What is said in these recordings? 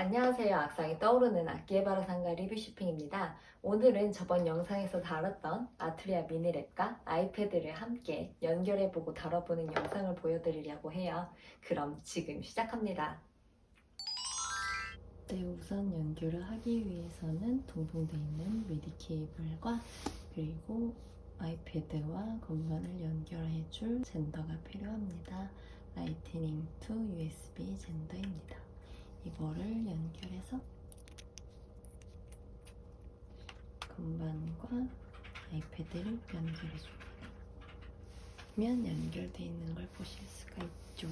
안녕하세요. 악상이 떠오르는 악기의 바라 상가 리뷰 쇼핑입니다. 오늘은 저번 영상에서 다뤘던 아트리아 미니랩과 아이패드를 함께 연결해보고 다뤄보는 영상을 보여드리려고 해요. 그럼 지금 시작합니다. 네, 우선 연결을 하기 위해서는 동봉되어 있는 미디 케이블과 그리고 아이패드와 건반을 연결해줄 젠더가 필요합니다. 라이트닝 투 USB 젠더입니다. 이거를 연결해서 건반과 아이패드를. 그러면 연결되어 있는 걸 보실 수가 있죠.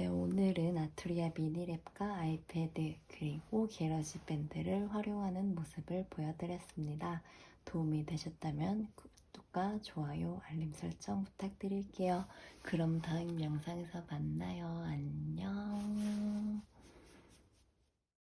네, 오늘은 아트리아 미니랩과 아이패드 그리고 게러지 밴드를 활용하는 모습을 보여드렸습니다. 도움이 되셨다면 구독과 좋아요, 알림 설정 부탁드릴게요. 그럼 다음 영상에서 만나요. 안녕.